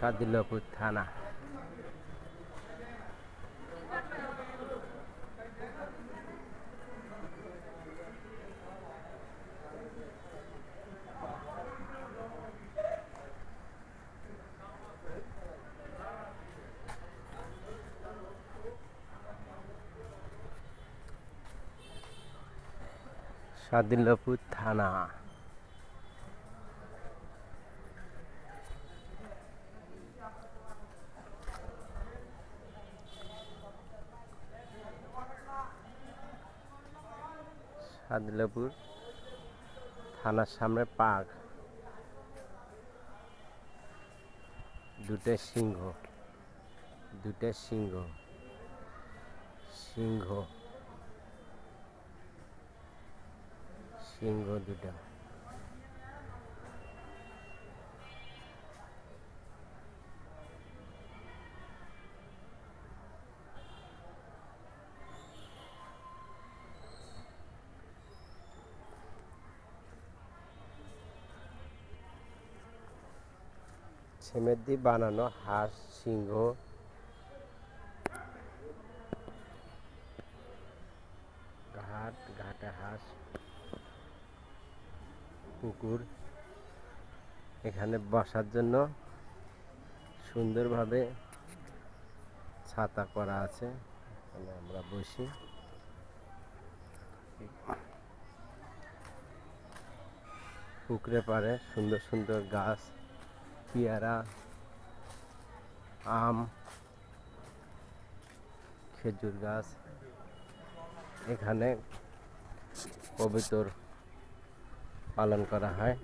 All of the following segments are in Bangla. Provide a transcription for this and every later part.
সাদিল্যপুর থানা। সাদিল্যপুর থানা। সাদিল্যপুর থানার সামনে পার্ক। দুটো সিংহ দুটো সিংহ সিংহ সিংহ দুটো। ছেমের দিয়ে বানানো হাঁস, সিংহ। ঘাট, ঘাটে হাঁস, পুকুর। এখানে বসার জন্য সুন্দরভাবে ছাতা করা আছে। এখানে আমরা বসি। পুকুরে পারে সুন্দর সুন্দর গাছ। পেয়ারা, আম, খেজুর গাছ, এখানে কবিতর পালন করা হয়।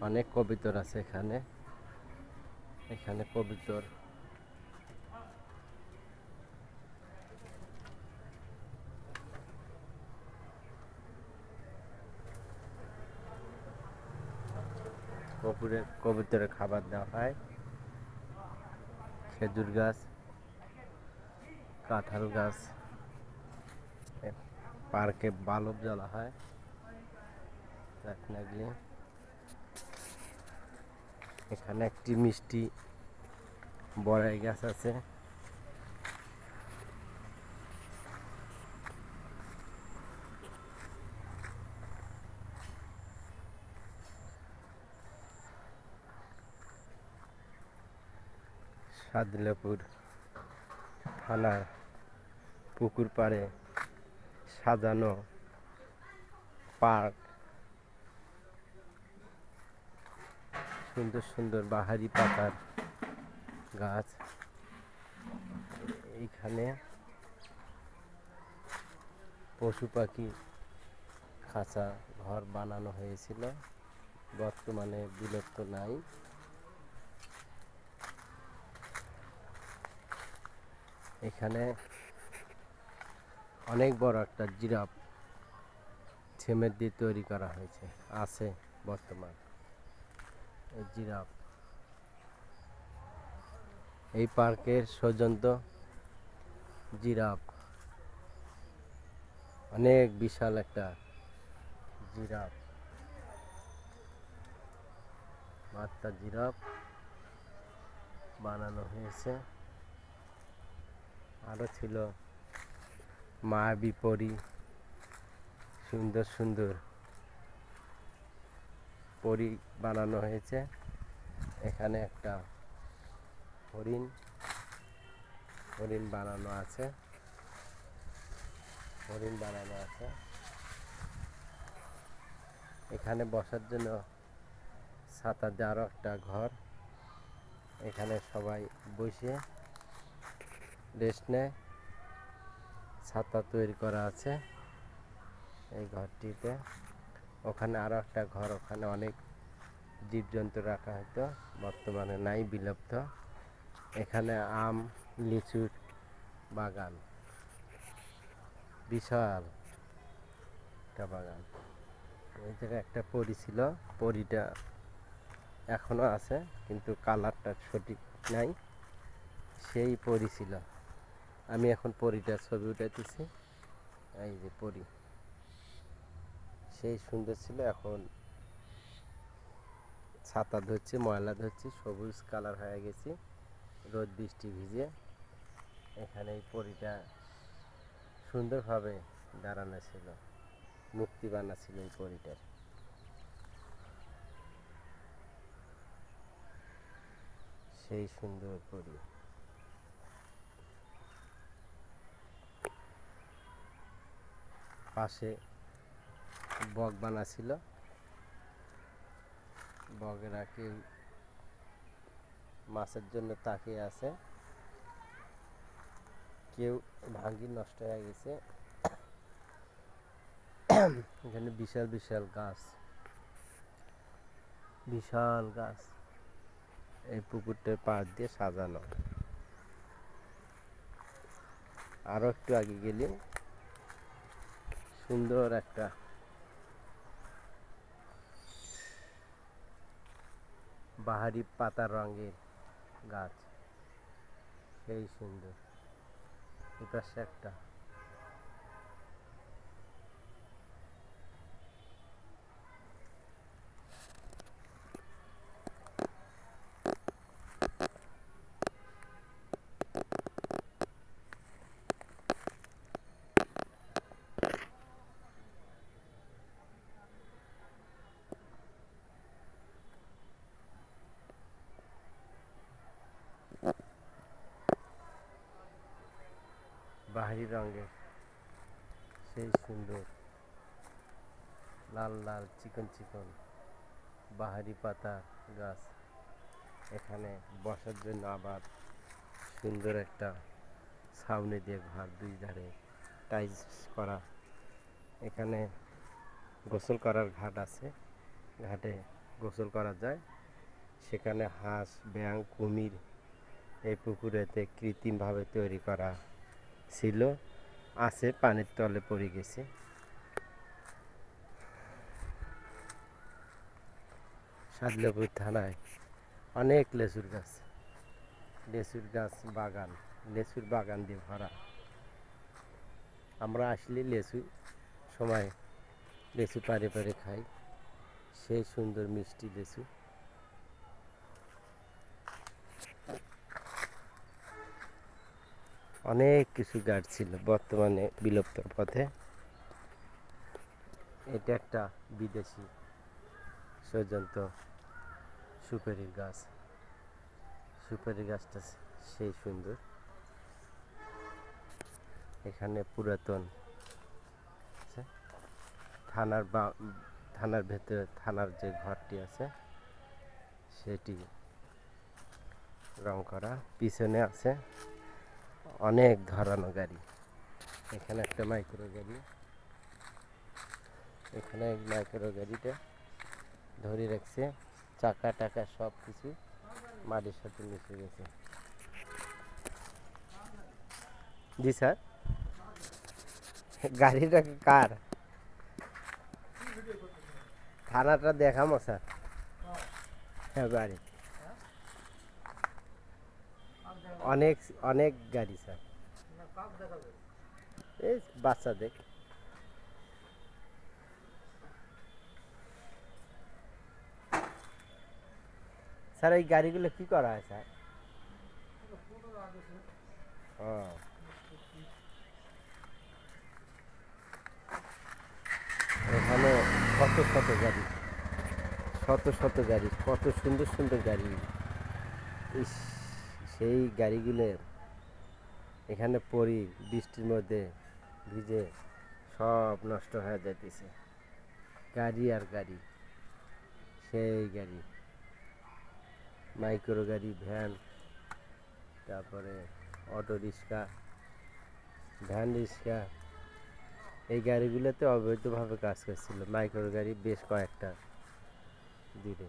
অনেক কবিতর আছে এখানে। এখানে কবিতর কপুরের কবুতরের খাবার দেওয়া হয়। খেজুর গাছ, কাঁঠাল গাছ পার্কে বালব জ্বালা হয়। রত্নাগিরি এখানে একটি মিষ্টি বড়াই গাছ আছে। সাদলাপুর থানার পুকুর পাড়ে সাজানো পার্ক। সুন্দর সুন্দর বাহারি পাতার গাছ। এইখানে পশু পাখি খাঁচা ঘর বানানো হয়েছিল। বর্তমানে বিলুপ্ত নাই। এখানে অনেক বড় একটা জিরাফ ছেমের দিয়ে তৈরি করা হয়েছে, আছে বর্তমান। এই জিরাফ এই পার্কের সৌজন্ত জিরাফ। অনেক বিশাল একটা জিরাফ। বার্তা জিরাফ বানানো হয়েছে। আরও ছিল। মায়াবী পরী সুন্দর সুন্দর। পরি বানানো হয়েছে। এখানে একটা হরিণ। হরিণ বানানো আছে। হরিণ বানানো আছে। এখানে বসার জন্য ছাতা দেওয়ারও একটা ঘর। এখানে সবাই বসে রেস্ট নেয়, ছাতা তৈরি করা আছে এই ঘরটিতে। ওখানে আরও একটা ঘর, ওখানে অনেক জীবজন্তু রাখা হতো বর্তমানে নাই বিলুপ্ত। এখানে আম লিচুর বাগান, বিশাল একটা বাগান। এই জায়গায় একটা পরি ছিল, পরিটা এখনও আছে, কিন্তু কালারটা সঠিক নাই, সেই পরি ছিল। আমি এখন পরিটার ছবি উঠাইতেছি। এই যে পরি। সেই সুন্দর ছিল, এখন ছাতা ধরছি, ময়লা ধরছি, সবুজ কালার হয়ে গেছি, রোদ বৃষ্টি ভিজে। এখানে এই পরিটা সুন্দরভাবে দাঁড়ানো ছিল, মুক্তি বানা ছিল এই পরিটার। সেই সুন্দর পরি। পাশে বক বানা ছিল বগেরা কেউ মাছের জন্য তাকিয়ে আছে। কেউ ভাঙ্গি নষ্ট হয়ে গেছে। এখানে বিশাল বিশাল গাছ। বিশাল গাছ। এই পুকুরটার পাশ দিয়ে সাজানো। আরও একটু আগে গেলে সুন্দর একটা। বাহারি পাতা রঙের গাছ। সেই সুন্দর। এপাশে একটা। বাহারি রঙের। সেই সুন্দর লাল লাল চিকন চিকন বাহারি পাতা গাছ এখানে বসার জন্য আবার সুন্দর একটা ছাউনি দিয়ে ঘর দুই ধারে টাইলস করা। এখানে গোসল করার ঘাট আছে। ঘাটে গোসল করা যায়। সেখানে হাঁস ব্যাং কুমির এই পুকুরেতে কৃত্রিমভাবে তৈরি করা ছিল, আছে, পানির তলে পড়ে গেছে। সাদলাপুর থানায় অনেক লেচুর গাছ লেচুর গাছ বাগান, লেচুর বাগান দিয়ে ভরা। আমরা আসলে লেচু সময় লেচু পারে পারে খাই, সেই সুন্দর মিষ্টি লেচু। অনেক কিছু গাছ ছিল বর্তমানে বিলুপ্তর পথে। এটা একটা বিদেশি সৌজন্ত সুপারির গাছ। সুপারি গাছটা সেই সুন্দর। এখানে পুরাতন থানার বা, থানার ভেতরে, থানার যে ঘরটি আছে, সেটি রং করা, পিছনে আছে। অনেক ধরানো গাড়ি। এখানে একটা মাইক্রো গাড়ি। এখানে মাইক্রো গাড়িটা ধরে রাখছে। চাকা টাকা সব কিছু মাটির সাথে মিশে গেছে। জি স্যার। গাড়িটা কার? থানাটা দেখামো স্যার। হ্যাঁ গাড়ি অনেক অনেক গাড়ি, স্যার। এই বাচ্চাদের স্যার, এই গাড়িগুলো কি করা হয়, স্যার? ও এখানে শত শত গাড়ি, শত শত গাড়ি, কত সুন্দর সুন্দর গাড়ি। ইস। সেই গাড়িগুলো এখানে পড়ি, বৃষ্টির মধ্যে ভিজে সব নষ্ট হয়ে যাইতেছে। গাড়ি আর গাড়ি, সেই গাড়ি। মাইক্রো গাড়ি, ভ্যান, তারপরে অটো রিক্সা, ভ্যান রিক্সা। এই গাড়িগুলোতে অবৈধভাবে কাজ করছিল মাইক্রো গাড়ি বেশ কয়েকটা দূরে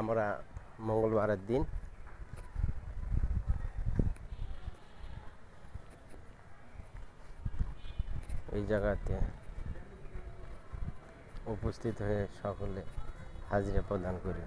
আমরা মঙ্গলবারের দিন এই জায়গাতে উপস্থিত হয়ে সকলে হাজিরা প্রদান করি।